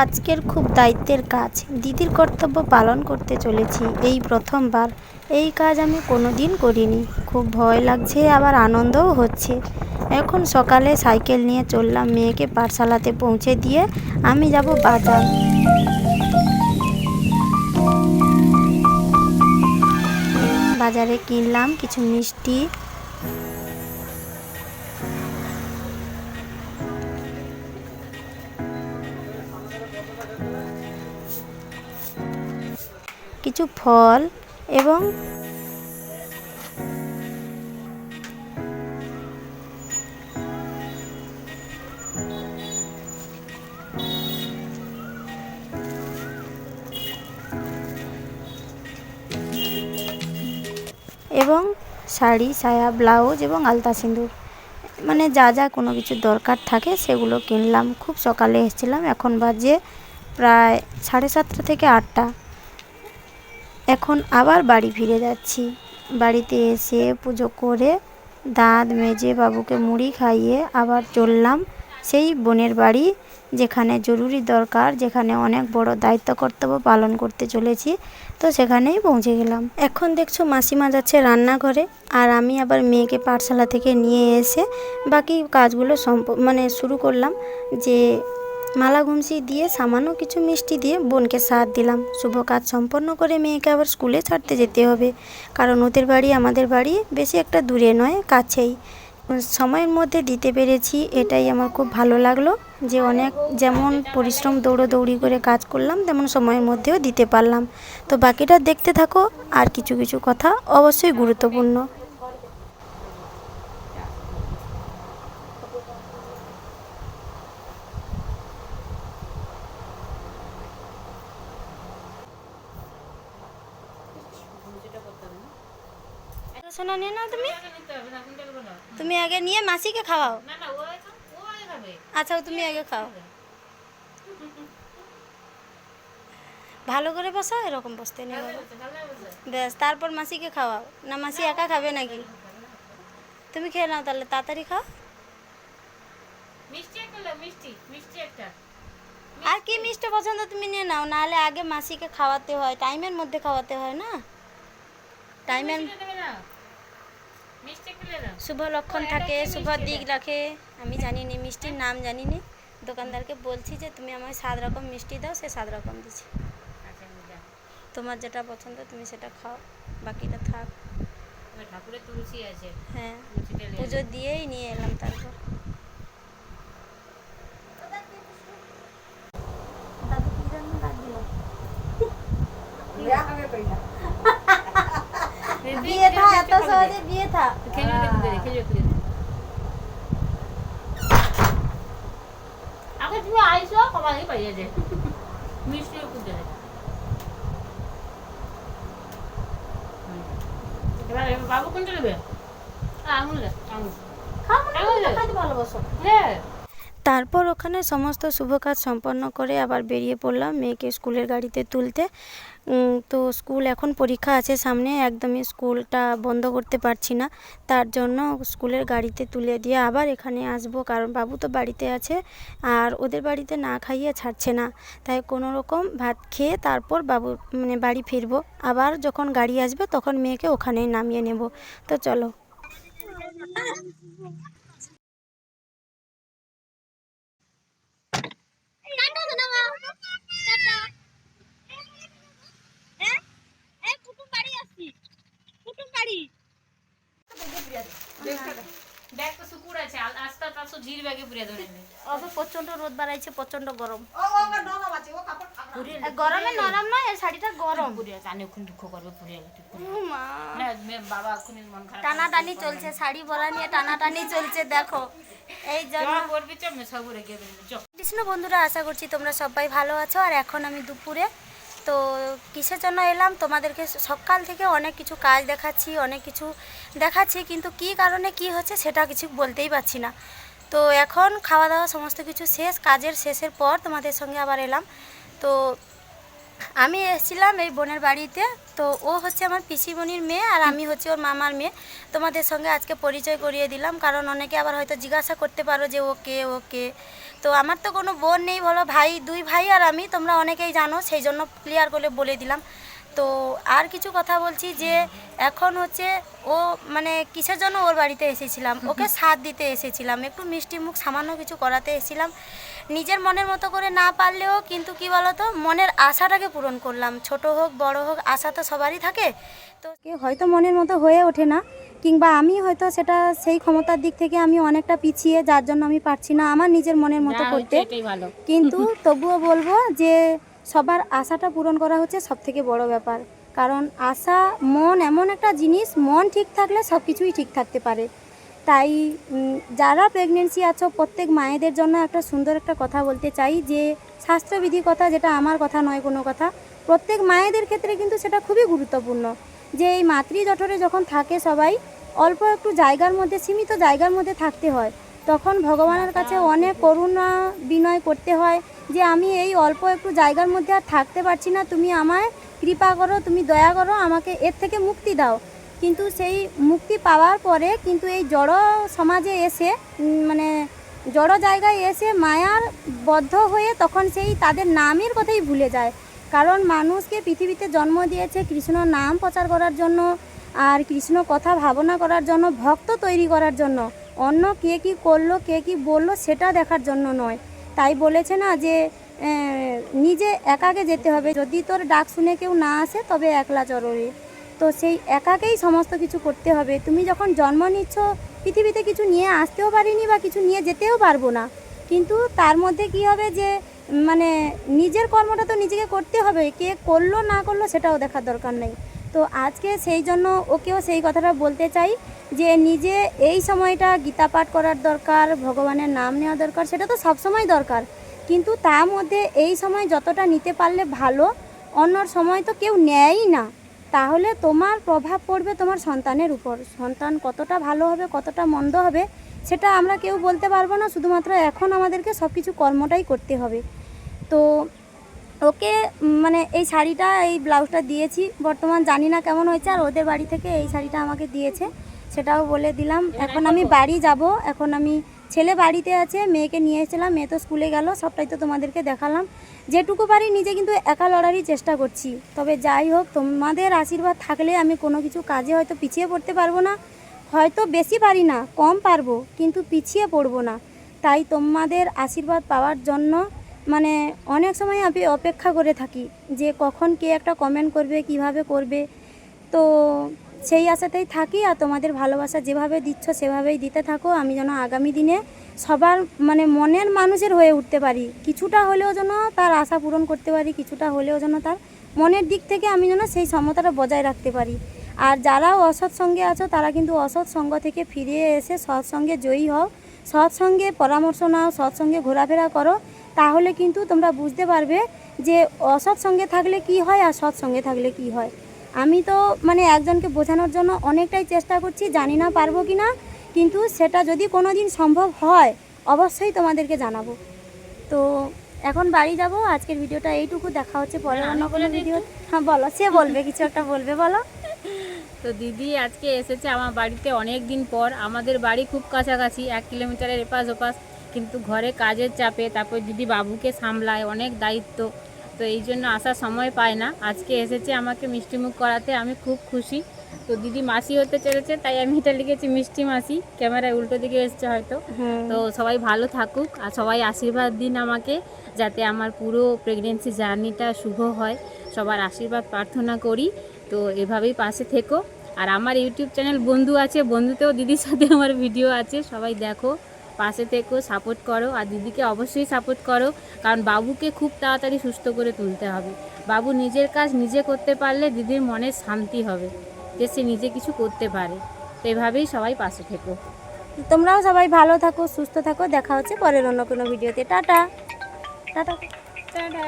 আজকের খুব দায়িত্বের কাজ। দিদির কর্তব্য পালন করতে চলেছি। এই প্রথমবার। এই কাজ আমি কোনো দিন করিনি। খুব ভয় লাগছে, আবার আনন্দও হচ্ছে। এখন সকালে সাইকেল নিয়ে চললাম মেয়েকে পাঠশালাতে পৌঁছে দিয়ে আমি যাব বাজার। বাজারে কিনলাম কিছু মিষ্টি কিছু ফল এবং এবং শাড়ি, সায়া, ব্লাউজ এবং আলতা সিঁদুর। মানে যা যা কোনো কিছু দরকার থাকে সেগুলো কিনলাম। খুব সকালে এসেছিলাম। এখন বাজে প্রায় সাড়ে সাতটা থেকে আটটা। এখন আবার বাড়ি ফিরে যাচ্ছি। বাড়িতে এসে পুজো করে দাঁত মেজে বাবুকে মুড়ি খাইয়ে আবার চললাম সেই বোনের বাড়ি, যেখানে জরুরি দরকার, যেখানে অনেক বড় দায়িত্ব কর্তব্য পালন করতে চলেছি, তো সেখানেই পৌঁছে গেলাম। এখন দেখছ মাসিমা যাচ্ছে রান্নাঘরে আর আমি আবার মেয়েকে পাঠশালা থেকে নিয়ে এসে বাকি কাজগুলো সম্প মানে শুরু করলাম যে মালা ঘুমসি দিয়ে, সামান্য কিছু মিষ্টি দিয়ে বোনকে সাথ দিলাম। শুভ কাজ সম্পন্ন করে মেয়েকে আবার স্কুলে ছাড়তে যেতে হবে। কারণ ওদের বাড়ি আমাদের বাড়ি বেশি একটা দূরে নয়, কাছেই। সময়ের মধ্যে দিতে পেরেছি, এটাই আমার খুব ভালো লাগল যে অনেক যেমন পরিশ্রম দৌড়োদৌড়ি করে কাজ করলাম, তেমন সময়ের মধ্যেও দিতে পারলাম। তো বাকিটা দেখতে থাকো, আর কিছু কিছু কথা অবশ্যই গুরুত্বপূর্ণ। সোনা নিয়ে নাও তুমি। তুমি আগে নিয়ে মাসিকে খাওয়াও। আচ্ছা তুমি আগে খাও। ভালো করে বসাও এরকম বসতে নেই বেশ তারপর মাসিকে খাওয়াও। না মাসি একা খাবে নাকি? তুমি খেয়ে নাও তাহলে তাড়াতাড়ি খাও। আর কি মিষ্টি পছন্দ তুমি নিয়ে নাও নাহলে আগে মাসিকে খাওয়াতে হয় টাইমের মধ্যে খাওয়াতে হয় না। টাইমের মিষ্টি দেবে না মিষ্টি একটা লে নাও। শুভ লক্ষণ থাকে শুভ দিক রাখে। আমি জানি নি মিষ্টির নাম জানি নি দোকানদারকে বলছি যে তুমি আমায় সাত রকম মিষ্টি দাও সে সাত রকম দিচ্ছে। তোমার যেটা পছন্দ তুমি সেটা খাও। বাকিটা থাক। ঠাকুরের তুলসী আছে। হ্যাঁ পুজো দিয়েই নিয়ে এলাম তারপর। এবার এবার বাবু কোনটা নেবে আ, আঙুল দে আঙুল খাও মানে আঙুল দে। খাইতে ভালোবাসো হ্যাঁ তারপর ওখানে সমস্ত শুভ কাজ সম্পন্ন করে আবার বেরিয়ে পড়লাম মেয়েকে স্কুলের গাড়িতে তুলতে। তো স্কুল এখন পরীক্ষা আছে সামনে, একদমই স্কুলটা বন্ধ করতে পারছি না। তার জন্য স্কুলের গাড়িতে তুলে দিয়ে আবার এখানে আসব, কারণ বাবু তো বাড়িতে আছে, আর ওদের বাড়িতে না খাইয়ে ছাড়ছে না। তাই কোনো রকম ভাত খেয়ে তারপর বাবু মানে বাড়ি ফিরবো। আবার যখন গাড়ি আসবে তখন মেয়েকে ওখানেই নামিয়ে নেব। তো চলো। ব্যাগ তো শুকুর আছে আস্তে আস্তে ঝির ব্যাগে পুরে ধরে অবে প্রচণ্ড রোদ বাড়াইছে প্রচণ্ড গরম। গরমে নরম নয় এই শাড়িটা গরম। পুরে দুঃখ করবে পুরে মা বাবা মন খারাপ চলছে শাড়ি পরা নিয়ে টানাটানি চলছে দেখো। এই জন্য করবি চ মে সব চ কৃষ্ণ বন্ধুরা আশা করছি তোমরা সবাই ভালো আছো। আর এখন আমি দুপুরে তো কিসের জন্য এলাম? তোমাদেরকে সকাল থেকে অনেক কিছু কাজ দেখাচ্ছি, অনেক কিছু দেখাচ্ছি, কিন্তু কি কারণে কি হচ্ছে সেটা কিছু বলতেই পারছি না। তো এখন খাওয়া দাওয়া সমস্ত কিছু শেষ, কাজের শেষের পর তোমাদের সঙ্গে আবার এলাম। তো আমি এসেছিলাম এই বোনের বাড়িতে, তো ও হচ্ছে আমার পিসিমণির মেয়ে আর আমি হচ্ছে ওর মামার মেয়ে। তোমাদের সঙ্গে আজকে পরিচয় করিয়ে দিলাম, কারণ অনেকে আবার হয়তো জিজ্ঞাসা করতে পারো যে ও কে ও কে। তো আমার তো কোনো বোন নেই বলো ভাই দুই ভাই আর আমি তোমরা অনেকেই জানো সেই জন্য ক্লিয়ার করে বলে দিলাম। তো আর কিছু কথা বলছি যে এখন হচ্ছে ও মানে কিসের জন্য ওর বাড়িতে এসেছিলাম? ওকে সাথ দিতে এসেছিলাম একটু মিষ্টি মুখ সামান্য কিছু করাতে এসেছিলাম। নিজের মনের মতো করে না পারলেও কিন্তু কি বলতো মনের আশাটাকে পূরণ করলাম। ছোট হোক বড় হোক আশা তো সবারই থাকে। তো কেউ হয়তো মনের মতো হয়ে ওঠে না। কিংবা আমি হয়তো সেটা সেই ক্ষমতার দিক থেকে আমি অনেকটা পিছিয়ে যার জন্য আমি পারছি না আমার নিজের মনের মতো করতে। কিন্তু তবুও বলব যে সবার আশাটা পূরণ করা হচ্ছে সব থেকে বড় ব্যাপার। কারণ আশা মন এমন একটা জিনিস মন ঠিক থাকলে সব কিছুই ঠিক থাকতে পারে। তাই যারা প্রেগনেন্সি আছো প্রত্যেক মায়েদের জন্য একটা সুন্দর একটা কথা বলতে চাই যে স্বাস্থ্যবিধি কথা যেটা আমার কথা নয় কোনো কথা প্রত্যেক মায়েদের ক্ষেত্রে কিন্তু সেটা খুবই গুরুত্বপূর্ণ। যে এই মাতৃ জঠরে যখন থাকে সবাই, অল্প একটু জায়গার মধ্যে, সীমিত জায়গার মধ্যে থাকতে হয়। তখন ভগবানের কাছে অনেক করুণা বিনয় করতে হয় যে আমি এই অল্প একটু জায়গার মধ্যে আর থাকতে পারছি না, তুমি আমায় কৃপা করো, তুমি দয়া করো, আমাকে এর থেকে মুক্তি দাও। কিন্তু সেই মুক্তি পাওয়ার পরে কিন্তু এই জড় সমাজে এসে মানে জড় জায়গায় এসে মায়ার বদ্ধ হয়ে তখন সেই তাদের নামের কথাই ভুলে যায়। কারণ মানুষকে পৃথিবীতে জন্ম দিয়েছে কৃষ্ণ নাম প্রচার করার জন্য আর কৃষ্ণ কথা ভাবনা করার জন্য, ভক্ত তৈরি করার জন্য। অন্য কে কি করল, কে কি বলল সেটা দেখার জন্য নয়। তাই বলেছে না যে নিজে একাকে যেতে হবে। যদি তোর ডাক শুনে কেউ না আসে, তবে একলা চররে তো সেই একাকেই সমস্ত কিছু করতে হবে। তুমি যখন জন্ম নিচ্ছ, পৃথিবীতে কিছু নিয়ে আসতেও পারিনি বা কিছু নিয়ে যেতেও পারব না। কিন্তু তার মধ্যে কি হবে যে মানে নিজের কর্মটা তো নিজেকে করতে হবে। কে করল, না করল সেটাও দেখার দরকার নেই। তো আজকে সেই জন্য ওকেও সেই কথাটা বলতে চাই যে নিজে এই সময়টা গীতা পাঠ করার দরকার, ভগবানের নাম নেওয়া দরকার, সেটা তো সবসময় দরকার। কিন্তু তার মধ্যে এই সময় যতটা নিতে পারলে ভালো, অন্যর সময় তো কেউ নেয়ই না। তাহলে তোমার প্রভাব পড়বে তোমার সন্তানের উপর। সন্তান কতটা ভালো হবে, কতটা মন্দ হবে, সেটা আমরা কেউ বলতে পারব না। শুধুমাত্র এখন আমাদেরকে সব কিছু কর্মটাই করতে হবে। তো ওকে মানে এই শাড়িটা এই ব্লাউজটা দিয়েছি। বর্তমান জানি না কেমন হয়েছে আর ওদের বাড়ি থেকে এই শাড়িটা আমাকে দিয়েছে। সেটাও বলে দিলাম। এখন আমি বাড়ি যাব। এখন আমি ছেলে বাড়িতে আছে মেয়েকে নিয়ে এসেছিলাম মেয়ে তো স্কুলে গেল সবটাই তো তোমাদেরকে দেখালাম। যেটুকু পারি নিজে কিন্তু একা লড়ারই চেষ্টা করছি। তবে যাই হোক তোমাদের আশীর্বাদ থাকলে আমি কোনো কিছু কাজে হয়তো পিছিয়ে পড়তে পারব না। হয়তো বেশি পারি না কম পারব কিন্তু পিছিয়ে পড়ব না। তাই তোমাদের আশীর্বাদ পাওয়ার জন্য মানে অনেক সময় আমি অপেক্ষা করে থাকি যে কখন কে একটা কমেন্ট করবে, কীভাবে করবে। তো সেই আশাতেই থাকি আর তোমাদের ভালোবাসা যেভাবে দিচ্ছ সেভাবেই দিতে থাকো। আমি যেন আগামী দিনে সবার মানে মনের মানুষের হয়ে উঠতে পারি। কিছুটা হলেও যেন তার আশা পূরণ করতে পারি, কিছুটা হলেও যেন তার মনের দিক থেকে আমি যেন সেই সমতাটা বজায় রাখতে পারি। আর যারা অসৎ সঙ্গে আছো, তারা কিন্তু অসৎ সঙ্গ থেকে ফিরে এসে সৎসঙ্গে জয়ী হও। সৎসঙ্গে পরামর্শ নাও, সৎসঙ্গে ঘোরাফেরা করো। তাহলে কিন্তু তোমরা বুঝতে পারবে যে অসৎ সঙ্গে থাকলে কি হয় আর সৎ সঙ্গে থাকলে কি হয়। আমি তো মানে একজনকে বোঝানোর জন্য অনেকটাই চেষ্টা করছি জানি না পারব কি না কিন্তু সেটা যদি কোনো দিন সম্ভব হয় অবশ্যই তোমাদেরকে জানাব। তো এখন বাড়ি যাব আজকের ভিডিওটা এইটুকু দেখা হচ্ছে পরে অন্য কোনো ভিডিও হ্যাঁ বলো সে বলবে কিছু একটা বলবে বলো। তো দিদি আজকে এসেছে আমার বাড়িতে অনেক দিন পর আমাদের বাড়ি খুব কাছাকাছি এক কিলোমিটারের এপাশ ওপাশ। কিন্তু ঘরে কাজের চাপে তারপর দিদি বাবুকে সামলায় অনেক দায়িত্ব। তো এই জন্য আসার সময় পায় না। আজকে এসেছে আমাকে মিষ্টিমুখ করাতে আমি খুব খুশি। তো দিদি মাসি হতে চলেছে তাই আমি এটা লিখেছি মিষ্টি মাসি। ক্যামেরায় উল্টো দিকে এসছে হয়তো। তো সবাই ভালো থাকুক আর সবাই আশীর্বাদ দিন আমাকে যাতে আমার পুরো প্রেগনেন্সি জার্নিটা শুভ হয়। সবার আশীর্বাদ প্রার্থনা করি। তো এভাবেই পাশে থেকো। আর আমার ইউটিউব চ্যানেল বন্ধু আছে বন্ধুতেও দিদির সাথে আমার ভিডিও আছে সবাই দেখো। পাশে থেকো সাপোর্ট করো আর দিদিকে অবশ্যই সাপোর্ট করো। কারণ বাবুকে খুব তাড়াতাড়ি সুস্থ করে তুলতে হবে। বাবু নিজের কাজ নিজে করতে পারলে দিদির মনে শান্তি হবে যে সে নিজে কিছু করতে পারে। তো এভাবেই সবাই পাশে থেকো। তোমরাও সবাই ভালো থাকো সুস্থ থাকো। দেখা হচ্ছে পরের অন্য কোনো ভিডিওতে। টাটা। টাটা। টাটা।